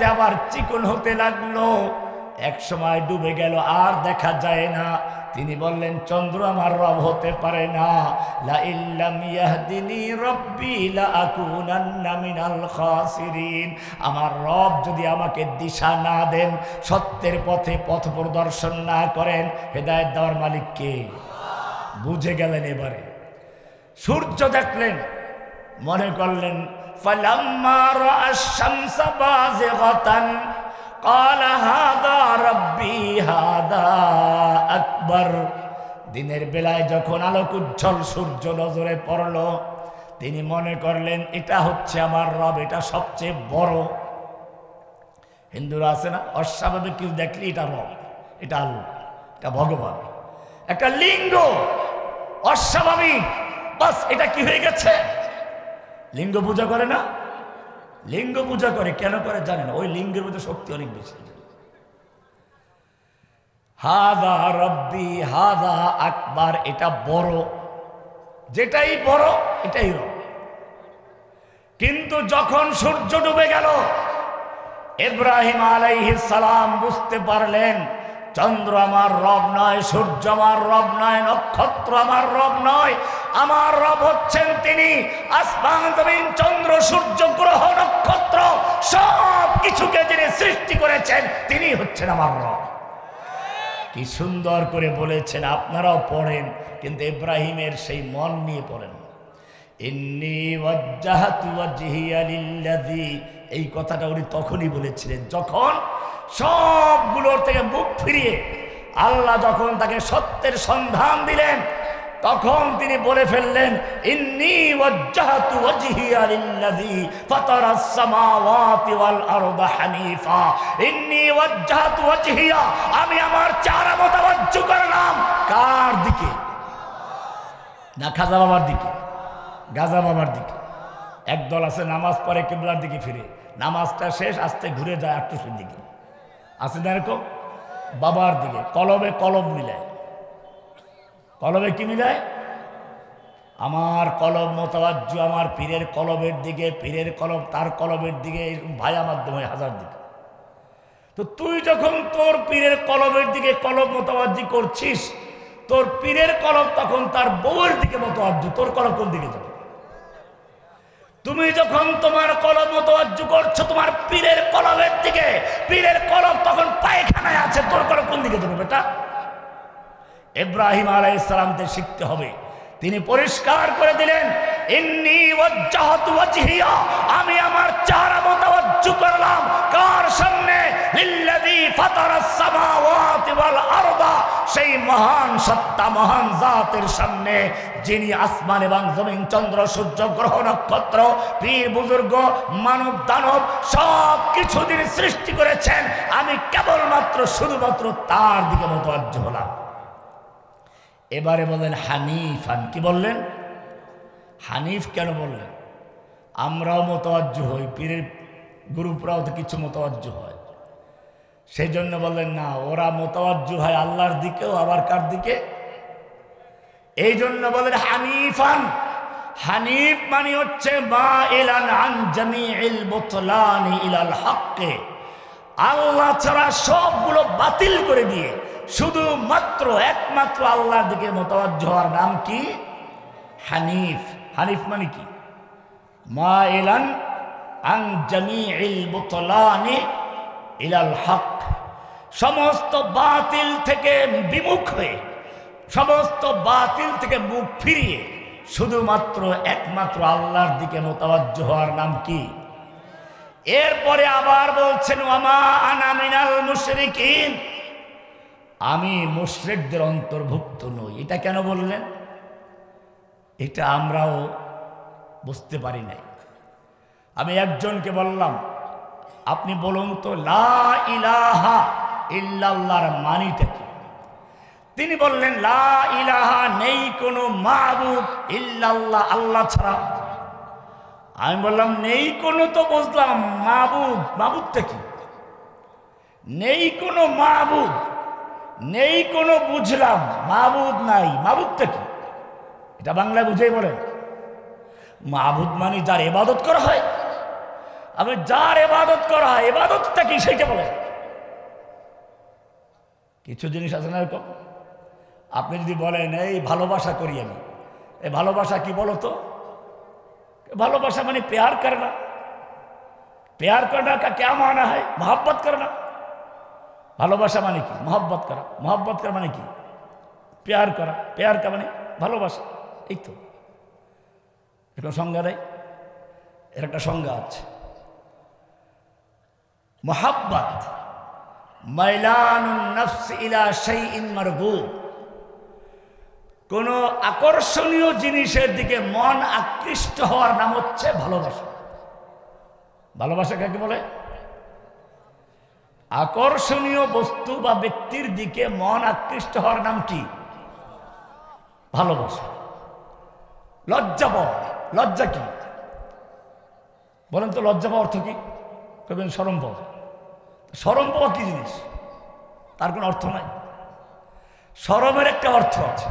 আস্তে আবার চিকন হতে লাগল। এক সময় ডুবে গেল, আর দেখা যায় না। তিনি বললেন, চন্দ্র আমার রব হতে পারে না। আমার রব যদি আমাকে দিশা না দেন, সত্যের পথে পথ প্রদর্শন না করেন, হেদায়েত দেওয়ার মালিক কে? বুঝে গেলেন এবারে। সূর্য দেখলেন, মনে করলেন فلما راى الشمس بازغه قال هذا ربي هذا আকবর দিনের বেলায় যখন আলোক উজ্জ্বল সূর্য নজরে পড়ল তিনি মনে করলেন এটা হচ্ছে আমার রব এটা সবচেয়ে বড় হিন্দুরা আছে না অস্বাভাবিক কিছু দেখলি এটা রব এটা আল্লাহ এটা ভগবান একটা লিঙ্গ অস্বাভাবিক বাস এটা কি হয়ে গেছে লিঙ্গ পূজা করে না? লিঙ্গ পূজা করে, কেন করে জানে না। ওই লিঙ্গের মধ্যে শক্তি অনেক বেশি। হাদা রব্বি, হাদা আকবার, এটা বড়। যেটাই বড়, এটাই রব। কিন্তু যখন সূর্য ডুবে গেল, ইব্রাহিম আলাইহিস সালাম বুঝতে পারলেন চন্দ্র আমার রব নয়, সূর্য আমার রব নয়, নক্ষত্র আমার রব নয়, আমার রব হচ্ছেন তিনি। আসমান চন্দ্র, সূর্য, গ্রহ, নক্ষত্র, সব কিছুকে যিনি সৃষ্টি করেছেন, তিনি হচ্ছেন আমার রব। কি সুন্দর করে বলেছেন, আপনারাও পড়েন, কিন্তু ইব্রাহিমের সেই মন নিয়ে পড়েন। এই কথাটা উনি তখনই বলেছিলেন, যখন সবগুলোর থেকে মুখ ফিরিয়ে আল্লাহ যখন তাকে সত্যের সন্ধান দিলেন, তখন তিনি বলে ফেললেন, ইন্নি ওয়াল হানিফা। ইন্নি আমি আমার চারা মোতাবাজ্জু করলাম। কার দিকে? না খাজা বাবার দিকে, গাজা বাবার দিকে। একদল আছে নামাজ পড়ে কিবলার দিকে ফিরে, নামাজটা শেষ, আস্তে ঘুরে যায় আটটুসের দিকে। আছে না এরকম? বাবার দিকে। কলমে কলম মিলায়। কলমে কি মিলায়? আমার কলম মোতাবাজ্য আমার পীরের কলমের দিকে, পীরের কলম তার কলমের দিকে, এরকম ভাইয়া মাধ্যমে হাজার দিকে। তো তুই যখন তোর পীরের কলমের দিকে কলম মোতাবাজি করছিস, তোর পীরের কলম তখন তার বউয়ের দিকে মোতাবাজ্য তোর কলম কোন দিকে যাবে? তুমি যখন তোমার কলম মোতাবাজ্য করছ, তোমার পীরের কলমের দিকে, পীরের কলম তখন পায়খানায় আছে, তোর কলম কোন দিকে যাবে বেটা? ইব্রাহিম ইসলামদের শিখতে হবে। তিনি পরিষ্কার করে দিলেন আমি আমার চারা মোতাবাজ্জু করলাম। কার সামনে? আরদা, সেই মহান সত্তা, মহান জাতের সামনে, যিনি আসমান এবং জমিন, চন্দ্র, সূর্য, গ্রহ, নক্ষত্র, পীর, বুজুর্গ, মানব, দানব সব কিছু তিনি সৃষ্টি করেছেন। আমি কেবলমাত্র, শুধুমাত্র তার দিকে মোতাবাজ্জু হলাম। এবারে বললেন হানিফ হান কি বললেন? হানিফ কেন বললেন? আমরাও মতবাজ্য হই, পীরের গ্রুপরাও তো কিছু মতবাজ্য হয়। সেই জন্য বললেন, না, ওরা মতবাজ্য হয় আল্লাহর দিকেও, আবার কার দিকে? এই জন্য বলেন, হানিফান। হানিফ মানে হচ্ছে মা ইলান আন জামিউল বুতলানি ইলাল হককে। আল্লাহ ছাড়া সবগুলো বাতিল করে দিয়ে শুধুমাত্র একমাত্র আল্লাহর দিকে মোতাবাজ্য হওয়ার নাম কি? হানিফ। হানিফ মানে কি? মা এলান আং জামিউল বুতলানি ইলাল হক। সমস্ত বাতিল থেকে বিমুখ হয়ে, সমস্ত বাতিল থেকে মুখ ফিরিয়ে শুধুমাত্র একমাত্র আল্লাহর দিকে মোতাবাজ্য হওয়ার নাম কি? এরপরে আবার বলছেন, ওয়ামা আনা মিনাল মুশরিকিন। আমি মুশরিকদের অন্তর্ভুক্ত নই। এটা কেন বললেন? এটা আমরাও বুঝতে পারি নাই। আমি একজনকে বললাম, আপনি বলুন তো, লা ইলাহা মানিটা কি? তিনি বললেন, লা ইলাহা নেই কোনো মাবুদ ইল্লাল্লাহ, আল্লাহ ছাড়া। আমি বললাম, নেই কোনো তো বুঝলাম, মাবুদ, মাবুদটা কি? নেই কোনো মাবুদ, নেই কোনো বুঝলাম, মাবুদ নাই, মাবুদটা কি? এটা বাংলায় বুঝেই বলেন মাহবুদ মানে যার এবাদত করা হয় আপনি যার এবাদত করা হয়, এবাদতটা কি সেইটা বলে। কিছু জিনিস আছে না এরকম? আপনি যদি বলেন, এই ভালোবাসা করি আমি। এই ভালোবাসা কি বলো তো? ভালোবাসা মানে প্যার করনা প্যার করে না কে মানা হয়? মহাব্বত করে না। ভালোবাসা মানে কি? মহাব্বত করা। মহাব্বত করা মানে কি? প্যার করা। প্যার কা মানে ভালোবাসা। এই তো। এরকম সংজ্ঞা দেয় এর একটা সংজ্ঞা আছে। মোহাব্বত কোন আকর্ষণীয় জিনিসের দিকে মন আকৃষ্ট হওয়ার নাম হচ্ছে ভালোবাসা। ভালোবাসা কাকে বলে? আকর্ষণীয় বস্তু বা ব্যক্তির দিকে মন আকৃষ্ট হওয়ার নাম কি? ভালোবাসা। লজ্জা পাওয়া লজ্জা কি বলেন তো লজ্জা পাওয়া অর্থ কি কবেন সরম পাওয়া সরম পাওয়া কি জিনিস তার কোনো অর্থ নাই সরমের একটা অর্থ আছে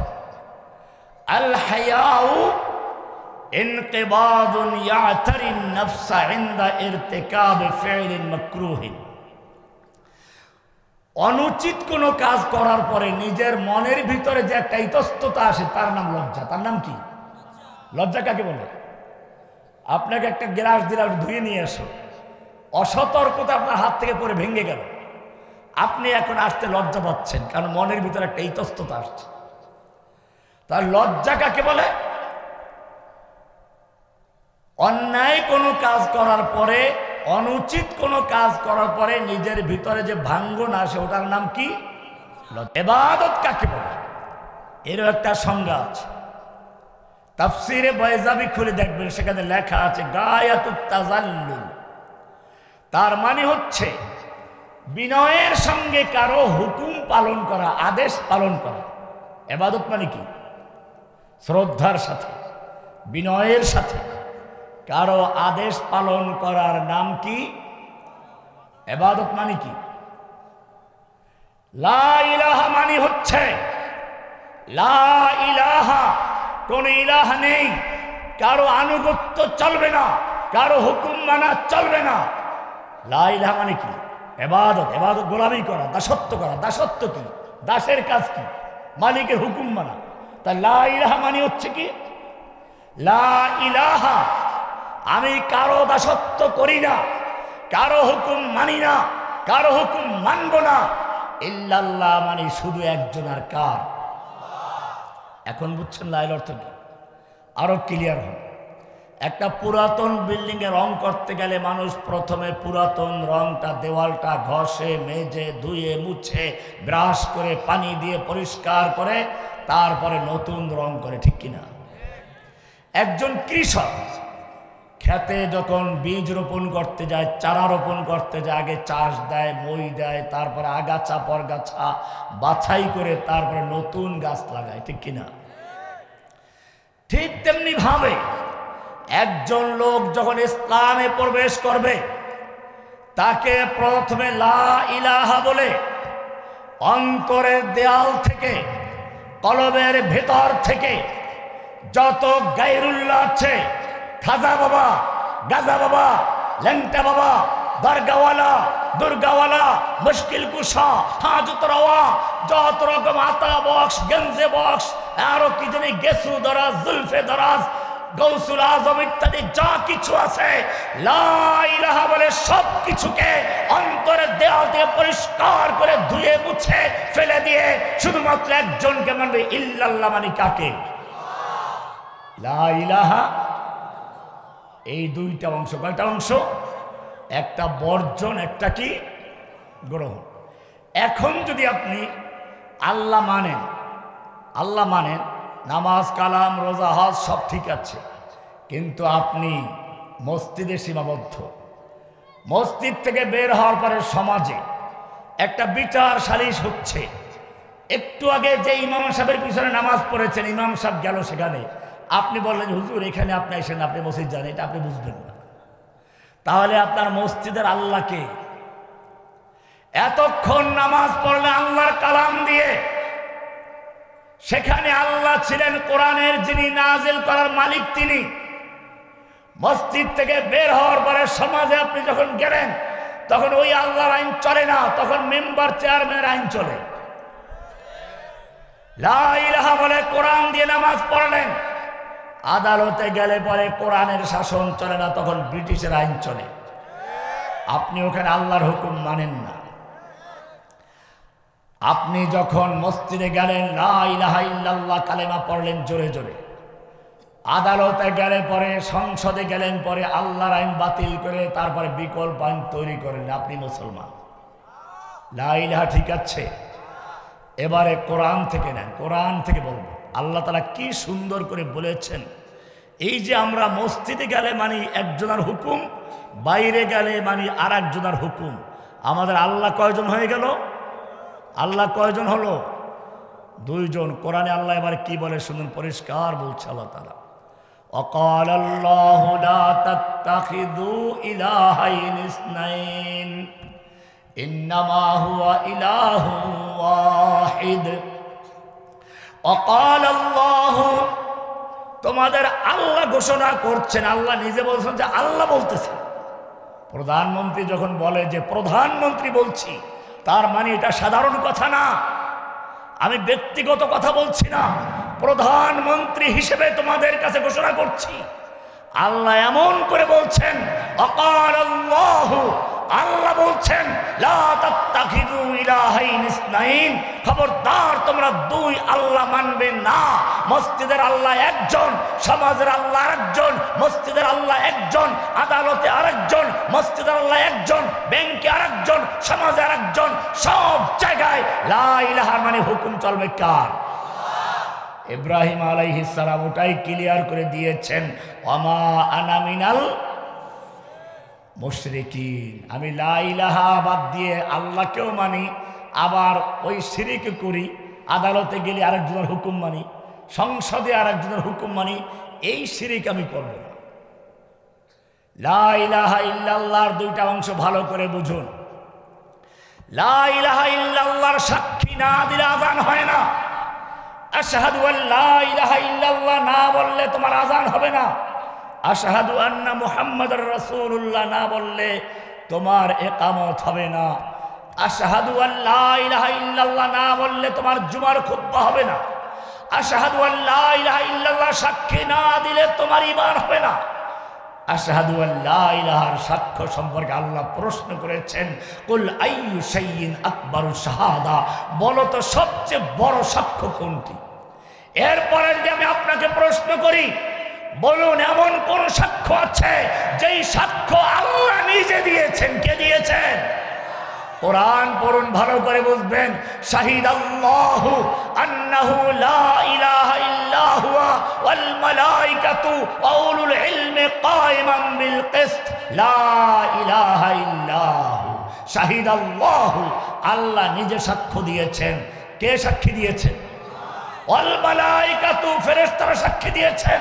আল হায়াউ انقباض يعتري النفس عند ارتكاب فعل مكروه অনুচিত কোনো কাজ করার পরে নিজের মনের ভিতরে যে একটা ইতস্ততা আসে তার নাম লজ্জা তার নাম কি লজ্জা কাকে বলে? আপনাকে একটা গ্লাস দিলাম ধুয়ে নিয়ে এসো। অসতর্কতা আপনার হাত থেকে পরে ভেঙে গেল। আপনি এখন আসতে লজ্জা পাচ্ছেন, কারণ মনের ভিতরে একটা ইতস্ততা আসছে। তার লজ্জা কাকে বলে? অন্যায় কোনো কাজ করার পরে, অনুচিত কোনো কাজ করার পরে নিজের ভিতরে যে ভাঙ্গন আসে, ওটার নাম কি? এবাদত কাকে বলে? এরও একটা সংজ্ঞা আছে। তাফসিরে বয়জাবি খুলে দেখবেন, সেখানে লেখা আছে গায়াতুত্তাজাল্লুল তার মানে হচ্ছে, বিনয়ের সঙ্গে কারও হুকুম পালন করা, আদেশ পালন করা, এবাদত মানে কি? শ্রদ্ধার সাথে, বিনয়ের সাথে। কারও আদেশ পালন করার নাম কি? এবাদত মানে কি? লা ইলাহা মানে হচ্ছে, লা ইলাহা কোন ইলাহা নেই। কারও আনুগত্য চলবে না, কারও হুকুম মানা চলবে না। লা ইলাহা মানে কি? এবাদত এবাদত গোলামি করা, দাসত্ব করা। দাসত্ব কি? দাসের কাজ কি? মালিকের হুকুম মানা। তা লা ইলাহা মানে হচ্ছে কি? লা ইলাহা, আমি কারও দাসত্ব করি না, কারও হুকুম মানি না, কারও হুকুম মানব না। ইল্লাল্লাহ মানে শুধু একজন আর কার? এখন বুঝছেন লাইল অর্থ কি? আরও ক্লিয়ার হন। একটা পুরাতন বিল্ডিং এ রং করতে গেলে মানুষ প্রথমে পুরাতন রংটা, দেওয়ালটা ঘষে, মেজে, ধুয়ে, মুছে, ব্রাশ করে, পানি দিয়ে পরিষ্কার করে, তারপরে নতুন রং করে, ঠিক কিনা? একজন কৃষক খেতে যখন বীজ রোপণ করতে যায়, চারা রোপণ করতে যায়, আগে চাষ দেয়, মই দেয়, তারপরে আগাছা, পরগাছা, বাছাই করে তারপরে নতুন গাছ লাগায়, ঠিক কিনা? ঠিক তেমনি ভাবে একজন লোক যখন ইসলামে প্রবেশ করবে, তাকে প্রথমে লা ইলাহা বলে অন্তরের দেয়াল থেকে কলবের ভেতর থেকে যত গাইরুল্লাহ আছে, খাজা বাবা, গাজা বাবা লেংটা বাবা দরগাওয়ালা দুর্গাওয়ালা মুশকিল কুশা হাজত রওয়া যত রকম আতা বক্স গেঞ্জে বক্স আরও কি জানি গেসু দরাজ জুলফে দরাজ গৌসুল আজম ইত্যাদি যা কিছু আছে লা ইলাহা বলে সব কিছুকে অন্তরের দেওয়াল দিয়ে পরিষ্কার করে ধুয়ে মুছে ফেলে দিয়ে শুধুমাত্র একজনকে মানবে ইল্লাল্লাহ মানে কাকে লা ইলাহা এই দুইটা অংশ কয়টা অংশ একটা বর্জন, একটা কি? গ্রহণ এখন যদি আপনি আল্লাহ মানেন আল্লাহ মানেন, নামাজ, কালাম, রোজা, হজ সব ঠিক আছে। কিন্তু আপনি মসজিদে সীমাবদ্ধ। মসজিদ থেকে বের হওয়ার পরে সমাজে একটা বিচার সালিশ হচ্ছে। একটু আগে যে ইমাম সাহেবের পিছনে নামাজ পড়েছেন, ইমাম সাহেব গেল সেখানে। আপনি বললেন, হুজুর, এখানে আপনি এসেন আপনি মসজিদ যান। এটা আপনি বুঝবেন না। তাহলে আপনার মসজিদের আল্লাহকে এতক্ষণ নামাজ পড়লে আল্লাহর কালাম দিয়ে সেখানে আল্লাহ ছিলেন কোরআনের যিনি নাজিল করার মালিক তিনি। মসজিদ থেকে বের হওয়ার পরে সমাজে আপনি যখন গেলেন, তখন ওই আল্লাহর আইন চলে না, তখন মেম্বার চেয়ারম্যানের আইন চলে। লা ইলাহা বলে কোরআন দিয়ে নামাজ পড়লেন। আদালতে গেলে পরে কোরআনের শাসন চলে না, তখন ব্রিটিশের আইন চলে। আপনি ওখানে আল্লাহর হুকুম মানেন না। আপনি যখন মসজিদে গেলেন, লা ইলাহা ইল্লাল্লাহ কালেমা পড়লেন জোরে জোরে। আদালতে গেলে পরে, সংসদে গেলেন পরে আল্লাহর আইন বাতিল করে তারপরে বিকল্প আইন তৈরি করেন। আপনি মুসলমান। লা ইলাহা ঠিক আছে। এবারে কোরআন থেকে নেন। কোরআন থেকে বলব। আল্লাহ তালা কি সুন্দর করে বলেছেন, এই যে আমরা মসজিদে গেলে মানি একজনের হুকুম, বাইরে গেলে মানি আর একজনের হুকুম, আমাদের আল্লাহ কয়জন হয়ে গেল? আল্লাহ কয়জন হলো? দুইজন। কোরআনে আল্লাহ এবার কি বলে শুনুন, পরিষ্কার বলছে আল্লাহ তালা অকাল আল্লাহ অকাল আল্লাহ, তোমাদের আল্লাহ ঘোষণা করছেন, আল্লাহ নিজে বলছেন যে আল্লাহ বলতেছে। প্রধানমন্ত্রী যখন বলে যে প্রধানমন্ত্রী বলছি, তার মানে এটা সাধারণ কথা না। আমি ব্যক্তিগত কথা বলছি না, প্রধানমন্ত্রী হিসেবে তোমাদের কাছে ঘোষণা করছি। আল্লাহ এমন করে বলছেন, অকাল আল্লাহ আল্লাহ বলছেন খবরদার, তোমরা দুই আল্লাহ মানবে না। মসজিদের আল্লাহ একজন, সমাজের আল্লাহ আরেকজন, মসজিদের আল্লাহ একজন, আদালতে আরেকজন, মসজিদের আল্লাহ একজন, ব্যাংকে আরেকজন, সমাজে আরেকজন, সব জায়গায় লা ইলাহার মানে হুকুম চলবে কার? ইব্রাহিম আলাইহিস সালাম ওটাই ক্লিয়ার করে দিয়েছেন অমা আনামিনাল মুশরিকিন। আমি লা ইলাহা বাদ দিয়ে আল্লাহকেও মানি, আবার ওই শিরিক করি, আদালতে গেলে আরেকজনের হুকুম মানি, সংসদে আরেকজনের হুকুম মানি, এই শিরিক আমি করব না। লা ইলাহা ইল্লাল্লাহর দুইটা অংশ ভালো করে বুঝুন। লা ইলাহা ইল্লাল্লাহর সাক্ষী না দিলে আজান হয় না। আশহাদু আল্লা ইলাহা ইল্লাল্লাহ না বললে তোমার আজান হবে না। আশহাদু আন্না মুহাম্মাদুর রাসূলুল্লাহ না বললে তোমার একামত হবে না। আশহাদু আল্লা ইলাহা ইল্লাল্লাহ না বললে তোমার জুমার খুতবা হবে না। আশহাদু আল্লা ইলাহা ইল্লাল্লাহ সাক্ষী না দিলে তোমার ঈমান হবে না। আশহাদু আল্লাহ ইলাহার সাক্ষ্য সম্পর্কে আল্লাহ প্রশ্ন করেছেন, কুল আইয়ু শাইইন আকবারু শাহাদা? বলো তো সবচেয়ে বড় সাক্ষ্য কোনটি? এরপরে যদি আমি আপনাকে প্রশ্ন করি বলুন, এমন কোন সাক্ষ্য আছে যেই সাক্ষ্য আল্লাহ নিজে দিয়েছেন? কে দিয়েছেন? কোরআন পড়ুন, ভালো করে বুঝবেন। শাহিদ লা লা আল্লাহ নিজে সাক্ষ্য দিয়েছেন। কে সাক্ষী দিয়েছেন? ওয়াল মালাইকাতু, ফেরেশতারা সাক্ষী দিয়েছেন।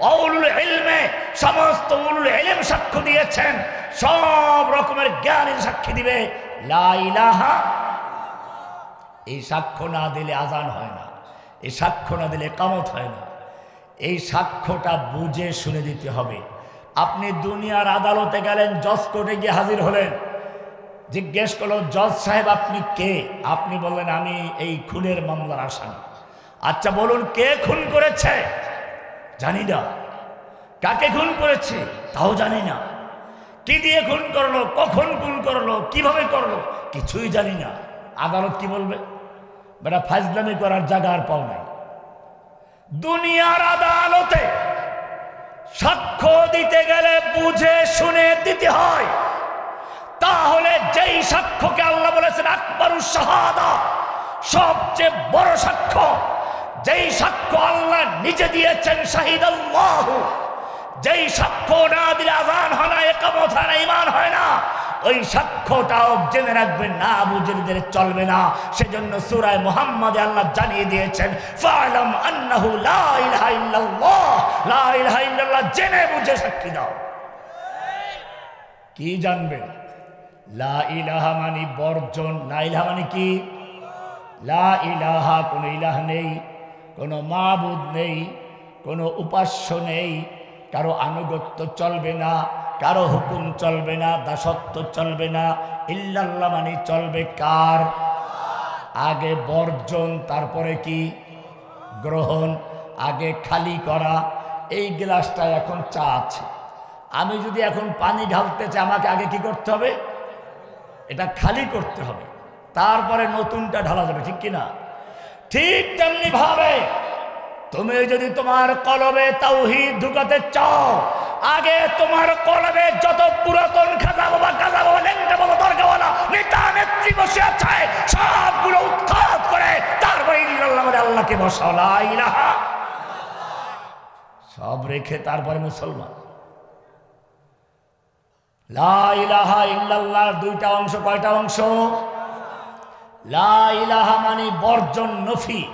অউলুল ইলমে, সমস্ত উলুল ইলম সাক্ষ্য দিয়েছেন। সব রকমের জ্ঞানের সাক্ষী দিবে। লা ইলাহা এই সাক্ষ্য না দিলে আজান হয় না। এই সাক্ষ্য না দিলে কামত হয় না। এই সাক্ষ্যটা বুঝে শুনে দিতে হবে। আপনি দুনিয়ার আদালতে গেলেন, জজ কোর্টে গিয়ে হাজির হলেন। জিজ্ঞেস করল, জজ সাহেব, আপনি কে? আপনি বললেন, আমি এই খুনের মামলার আসামি। আচ্ছা বলুন, কে খুন করেছে? জানি না। কাকে খুন করেছে তাও জানি না। কি দিয়ে খুন করল, কখন খুন করল, কীভাবে করল, কিছুই জানি না। আদালত কি বলবে? বেটা, ফাজলামি করার জায়গা আর পাও নাই। দুনিয়ার আদালতে সাক্ষ্য দিতে গেলে বুঝে শুনে দিতে হয়। তাহলে যেই সাক্ষ্যকে আল্লাহ বলেছেন, আকবরুস শাহাদা, সবচেয়ে বড় সাক্ষ্য যেই সাক্ষ্য আল্লাহ নিজে দিয়েছেন শাহিদ আল্লাহ যেই সাক্ষ্য না দিলে আজান হয় না একামত হয় না ইমান হয় না, ওই সাক্ষ্যটাও জেনে রাখবেন না দিলে চলবে না। সেজন্য সুরায় মোহাম্মদ আল্লাহ জানিয়ে দিয়েছেন, ফালাম আন্নাহু লা ইল্লাল্লাহ লা ইল্লাল্লাহ, জেনে বুঝে সাক্ষী দাও। কি জানবেন? লা ইলাহা মানে বর্জন, লা ইলাহা মানে কি? লা ইলাহা কোনো ইলাহ নেই। কোনো মাবুদ নেই, কোনো উপাস্য নেই, কারও আনুগত্য চলবে না, কারও হুকুম চলবে না, দাসত্ব চলবে না, ইল্লাল্লাহ মানে চলবে কার? আগে বর্জন, তারপরে কি? গ্রহণ, আগে খালি করা, এই গ্লাসটা এখন চা আছে। আমি যদি এখন পানি ঢালতে চাই, আমাকে আগে কি করতে হবে? এটা খালি করতে হবে। তারপরে নতুনটা ঢালা যাবে, ঠিক কিনা? ঠিক তেমনি ভাবে তুমি যদি তোমার কলবে তাওহীদ ঢুকাতে চাও, আগে তোমার কলবে যত পুরাতন খাজা বাবা কাজা বাবা লেঙ্গা বাবা দরগাওয়ালা, নেতা, নেত্রী বসে আছে, সবগুলো উৎখাত করে তারপরে ইল্লাল্লাহ আল্লাহকে বসাও, লা ইলাহা সব রেখে তারপরে মুসলমান। লা ইলাহা ইল্লাল্লাহর দুইটা অংশ, কয়টা অংশ? লা ইলাহা মানে বর্জন নফি,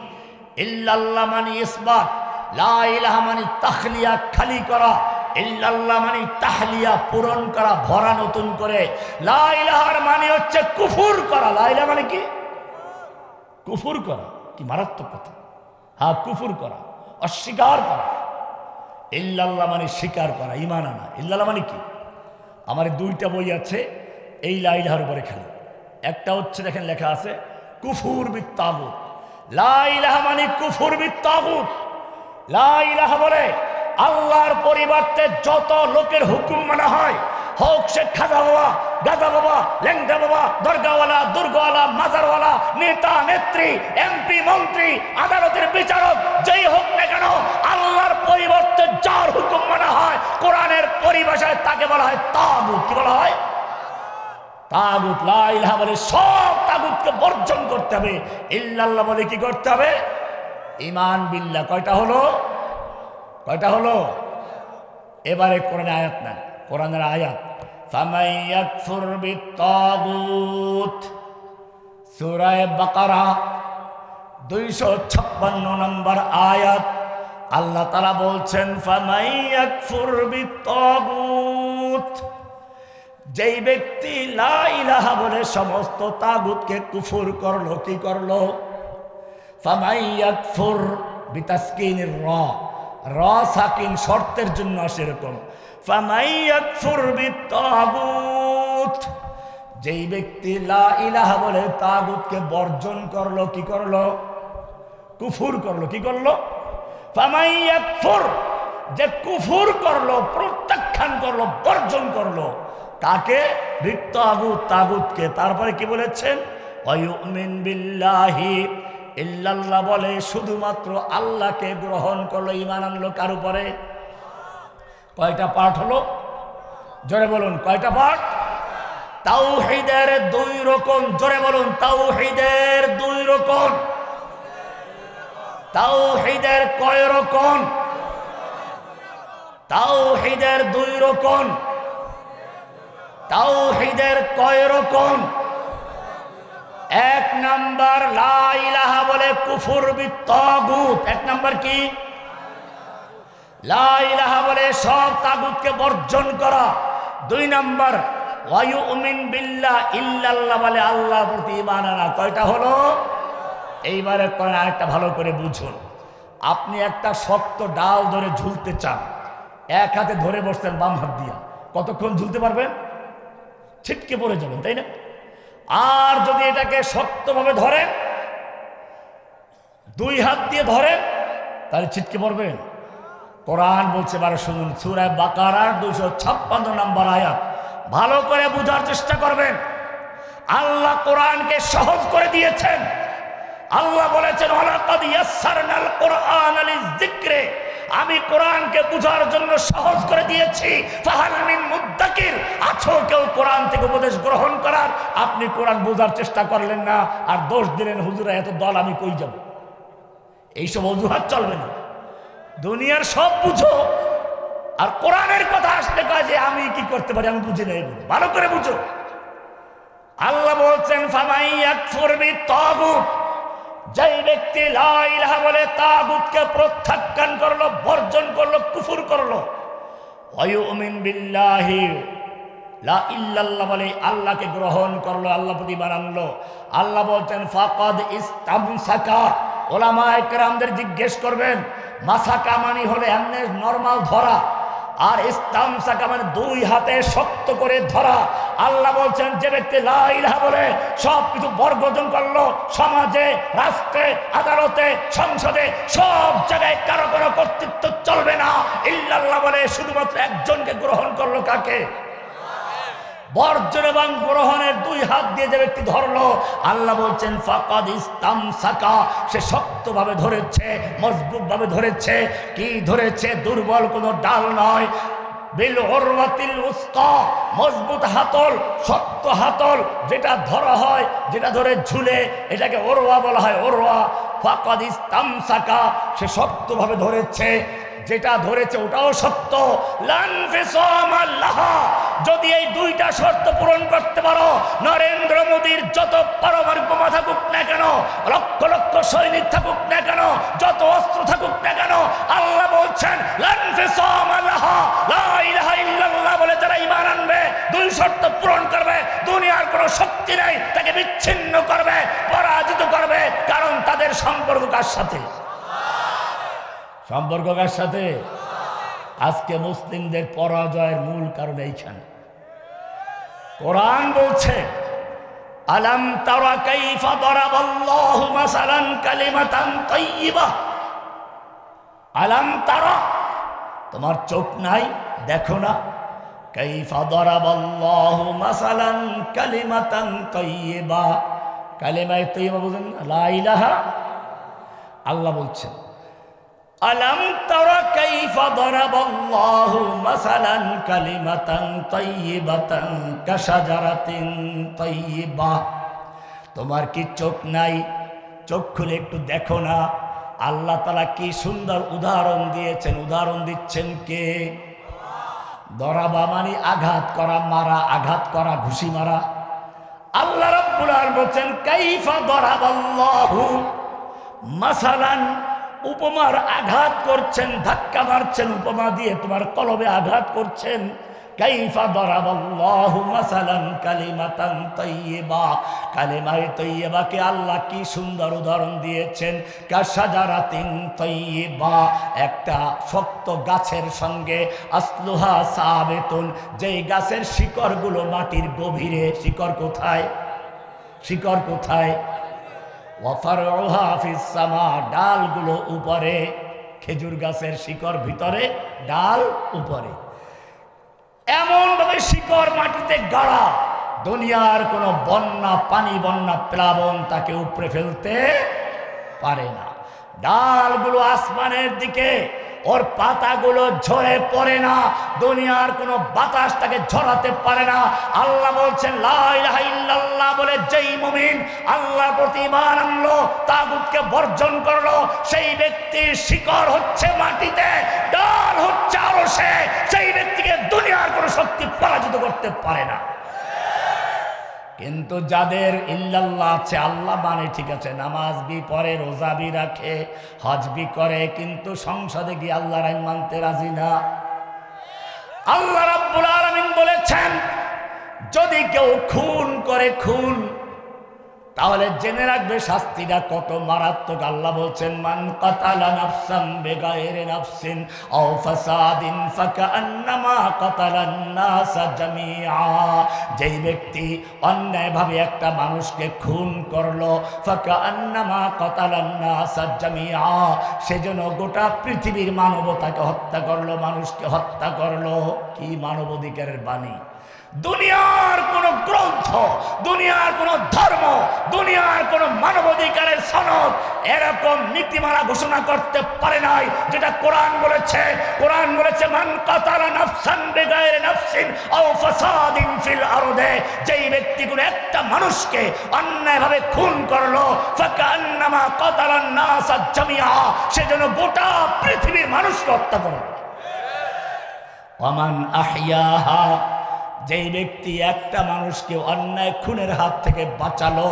ইল্লাল্লাহ মানে ইসবাত, লা ইলাহা মানে তাখলিয়া খালি করা, ইল্লাল্লাহ মানে তাহলিয়া পূরণ করা, ভরা নতুন করে। লা ইলাহার মানে হচ্ছে কুফুর করা। লা ইলাহা মানে কি? কুফুর করা, কি মারাত্মক কথা। হ্যাঁ কুফুর করা, অস্বীকার করা। ইল্লাল্লাহ মানে স্বীকার করা ইমান আনা। ইল্লাল্লাহ মানে কি? আমার দুইটা বই আছে, এই লাইলাহার উপরে খেলে। একটা হচ্ছে দেখেন লেখা আছে, কুফুর বিত্তাগুত। লাইলাহা মানে কুফুর বিত্তাগুত। লাইলাহা বলে আল্লাহর পরিবর্তে যত লোকের হুকুম মানা হয়, হোক সে খাজা বাবা, গাজা বাবা ল্যাংটা বাবা, দরগাওয়ালা, দুর্গওয়ালা, মাজারওয়ালা, নেতা, নেত্রী, এমপি, মন্ত্রী, আদালতের বিচারক, যেই হোক না কেন, আল্লাহর পরিবর্তে যার হুকুম মানা হয়, কোরআনের পরিভাষায় তাকে বলা হয় তাগুত। কি বলা হয়? তাগুত লাইলাহা বলে সব তাগুতকে বর্জন করতে হবে। ইল্লাল্লাহ বলে কি করতে হবে? ইমান বিল্লাহ। কয়টা হলো? কয়টা হলো? এবারে কোরআনে আয়াত নেন। কোরআনের আয়াত, ফামাই ইয়াকফুর বিত্তাগুত। সূরা বাকারা, দুইশো ছাপ্পান্ন নম্বর আয়াত। আল্লাহ তারা বলছেন, ফামাই ইয়াকফুর বিত্তাগুত। যেই ব্যক্তি লা ইলাহা বলে সমস্ত তাগুতকে কুফুর করল, কি করল? ফামাই ইয়াকফুর র। র সাকিন শর্তের জন্য সেরকম এরকম। ফামাই ইয়াকফুর বিত্তাগুত যেই ব্যক্তি লা ইলাহা বলে তাগুতকে বর্জন করল, কি করল? কুফুর করল, কি করল? ফামাই ইয়াকফুর যে কুফুর করল, প্রত্যাখ্যান করল, বর্জন করল। কাকে তাগুত তাগুতকে তারপরে কি বলেছেন? অয়ুমিন বিল্লাহি ইল্লাল্লাহ বলে, শুধুমাত্র আল্লাহকে গ্রহণ করল ইমান আনলো কার উপরে? কয়টা পাঠ হলো? জোরে বলুন, কয়টা পাঠ? তাও তাওহীদের দুই রকম, জোরে বলুন তাও তাওহীদের দুই রকম। তাওহীদের কয় রকম? তাওহীদের দুই রকম। তাওহীদের কয় রকম? এক নাম্বার লা ইলাহা বলে কুফুর বিত্তাগুত। এক নাম্বার কি? লা ইলাহা বলে সব তাগুতকে বর্জন করা। দুই নাম্বার ওয়ায়ু উমিন বিল্লাহ ইল্লাল্লাহ বলে আল্লাহর প্রতি আনা। কয়টা হলো? এইবারে করেন আরেকটা ভালো করে বুঝুন। আপনি একটা শক্ত ডাল ধরে ঝুলতে চান। এক হাতে ধরে বসতেন বাম হাত দিয়া। কতক্ষণ ঝুলতে পারবেন? ছিটকে পড়ে যাবেন, তাই না? আর যদি এটাকে শক্তভাবে ধরেন দুই হাত দিয়ে ধরেন তাহলে ছিটকে পড়বেন। কোরআন বলছে বারো শুনুন সুরায় বাকারার দুশো ছাপ্পান্ন নাম্বার আয়াত। ভালো করে বোঝার চেষ্টা করবেন। আল্লাহ কোরআনকে সহজ করে দিয়েছেন। আল্লাহ বলেছেন, ওয়ালাকাদ ইয়াসসারনাল কোরআন লিযিকরি আমি কোরআনকে বুঝার জন্য সহজ করে দিয়েছি। ফাহাল মিন মুদ্দাকির আছো কেউ কোরআন থেকে উপদেশ গ্রহণ করার আপনি কোরআন বোঝার চেষ্টা করলেন না, আর দোষ দিলেন হুজুরা এত দল, আমি কই যাব? এইসব অজুহাত চলবে না। দুনিয়ার সব বুঝো। আর কোরআনের কথা আসলে কয় যে, আমি কি করতে পারি, আমি বুঝি না ভালো করে বুঝো। আল্লাহ বলছেন ফামাই ইয়াকফুর বিত্তাগুত যেই ব্যক্তি লা ইলাহা বলে তাগুতকে প্রত্যাখ্যান করল, বর্জন করল, কুফুর করল, ওয়ায়ুমিন বিল্লাহি, লা ইল্লাল্লাহ বলে আল্লাহকে গ্রহণ করল, আল্লাহ প্রতি বানানলো আল্লাহ বলছেন, ফাকাদ ইস্তামসাকা। ওলামা একরামদের জিজ্ঞেস করবেন, মাসাকা মানি হলে এমনি নর্মাল ধরা। আর ইসলাম সাকা মানে দুই হাতে শক্ত করে ধরা। আল্লাহ বলছেন, যে ব্যক্তি লাইলা বলে সব কিছু বর্গজন করল, সমাজে, রাষ্ট্রে, আদালতে, সংসদে, সব জায়গায় কারও কারও কর্তৃত্ব চলবে না। ইল্লাল্লাহ বলে শুধুমাত্র একজনকে গ্রহণ করল কাকে? বর্জন এবং গ্রহণের দুই হাত দিয়ে যে ব্যক্তি ধরলো, আল্লাহ বলছেন, ফাকাদ ইস্তাম সাকা সে শক্তভাবে ধরেছে, মজবুতভাবে ধরেছে। কি ধরেছে? দুর্বল কোনো ডাল নয়। বিল ওরওয়াতিল উস্কা, মজবুত হাতল, শক্ত হাতল, যেটা ধরা হয়, যেটা ধরে ঝুলে, এটাকে ওরোয়া বলা হয় ওরোয়া ফাকাদ ইস্তাম সাকা সে শক্তভাবে ধরেছে। যেটা ধরেছে ওটাও সত্য। যদি এই দুইটা শর্ত পূরণ করতে পারো, নরেন্দ্র মোদীর যত পারমাণবিক বোমা থাকুক না কেন, লক্ষ লক্ষ সৈনিক থাকুক না কেন, যত অস্ত্র থাকুক না কেন, আল্লাহ বলছেন বলে যারা ঈমান আনবে, দুই শর্ত পূরণ করবে, দুনিয়ার কোনো শক্তি নেই, তাকে বিচ্ছিন্ন করবে, পরাজিত করবে, কারণ তাদের সম্পর্ক কার সাথে? সম্পর্ক কার সাথে। আজকে মুসলিমদের পরাজয়ের মূল কারণ এইখানে। কোরআন বলছে, আলাম তারা কাইফা দরাবাল্লাহু মাসালান কালিমাতান তাইয়্যিবা আলাম তারা, তোমার চোখ নাই, দেখো না। কাইফা দরাবাল্লাহু মাসালান কালিমাতান তাইয়্যিবা কালিমায়ে তাইয়্যিবা বুঝেন? লা ইলাহা। আল্লাহ বলছেন ألم تر كيف ضرب الله مثلا كلمة طيبة كشجرة طيبة তোমার কি চোখ নাই চোখ খুলে একটু দেখো না আল্লাহ তালা কি সুন্দর উদাহরণ দিয়েছেন উদাহরণ দিচ্ছেন কে দরাবা মানে আঘাত করা মারা আঘাত করা ঘুষি মারা আল্লাহ রাব্বুল আলামিন বলছেন কাইফা দরাবাল্লাহু মাসালান উপমার আঘাত করছেন, ধাক্কা মারছেন, উপমা দিয়ে তোমার কলবে আঘাত করছেন। কাইফা দরাবাল্লাহু মাসালান কালিমাতান তাইয়্যিবা কালিমায়ে তাইয়্যিবাকে আল্লাহ কি সুন্দর উদাহরণ দিয়েছেন? কাশাজারাতিন তাইয়্যিবা একটা শক্ত গাছের সঙ্গে আসলুহা সাবেতুন। যেই গাছের শিকড়গুলো মাটির গভীরে, শিকড় কোথায়? শিকড় কোথায়? ওয়াফারউহা ফিস সামা, ডালগুলো উপরে, খেজুর গাছের শিকড় ভিতরে, ডাল উপরে। এমন ভাবে শিকড় মাটিতে গাড়া, দুনিয়ার কোনো বন্যা, পানি বন্যা, প্লাবন তাকে উপরে ফেলতে পারে না। ডালগুলো আসমানের দিকে, ওর পাতাগুলো ঝরে পড়ে না, দুনিয়ার কোনো বাতাস তাকে ঝরাতে পারে না। আল্লাহ বলছেন বলে যেই মুমিন আল্লাহ প্রতি আনলো, তাগুতকে বর্জন করল, সেই ব্যক্তির শিকড় হচ্ছে মাটিতে, ডাল হচ্ছে আরও সেই ব্যক্তিকে দুনিয়ার কোনো শক্তি পরাজিত করতে পারে না। কিন্তু যাদের ইল্লাল্লাহ আছে, আল্লাহ মানে ঠিক আছে, নামাজ বি পরে রোজা বি রাখে, হজ বি করে, কিন্তু সংসদে গিয়ে আল্লাহ আইন মানতে রাজি না। আল্লাহ রাব্বুল আলামিন বলেছেন, যদি কেউ খুন করে, খুন তাহলে জেনে রাখবে শাস্তিটা কত মারাত্মক। আল্লাহ বলছেন, মান কাতালা নাফসান বেগাইরে নাফসিন আও ফাসাদিন ফাকান্নামা কাতালান নাসা জামিআ। যেই ব্যক্তি অন্যায়ভাবে একটা মানুষকে খুন করল ফাকান্নামা কাতালান নাসা জামিআ সেজন্য গোটা পৃথিবীর মানবতাকে হত্যা করল, মানুষকে হত্যা করল। কি মানবাধিকারের বাণী? দুনিয়ার কোন গ্রন্থ, দুনিয়ার কোন ধর্ম, দুনিয়ার কোন মানবাধিকারের সনদ এরকম নীতিমালা ঘোষণা করতে পারে নাই, যেটা কোরআন বলেছে। কোরআন বলেছে, মান কাতারা নাফসান বেগায়ের নাফসিন আও ফাসাদিন ফিল আরদে। যেই ব্যক্তি একটা মানুষকে অন্যায়ভাবে খুন করল ফাকান্নামা কাতারান নাস জামিয়া সেজন্য গোটা পৃথিবীর মানুষকে হত্যা করল। ওমান আহিয়াহা যেই ব্যক্তি একটা মানুষকে অন্যায় খুনের হাত থেকে বাঁচালো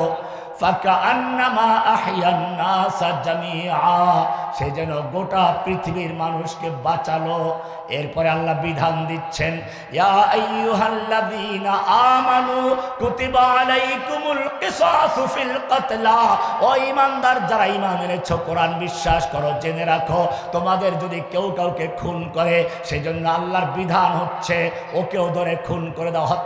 সে যেন গোটা পৃথিবীর মানুষকে বাঁচালো। এরপরে আল্লাহ বিধান দিচ্ছেন আমানু ও ঈমানদার, যারা ঈমান এনেছো, কোরআন বিশ্বাস করো, জেনে রাখো, তোমাদের যদি কেউ কাউকে খুন করে, সেজন্য আল্লাহর বিধান হচ্ছে, ওকেও ধরে খুন করে দাও।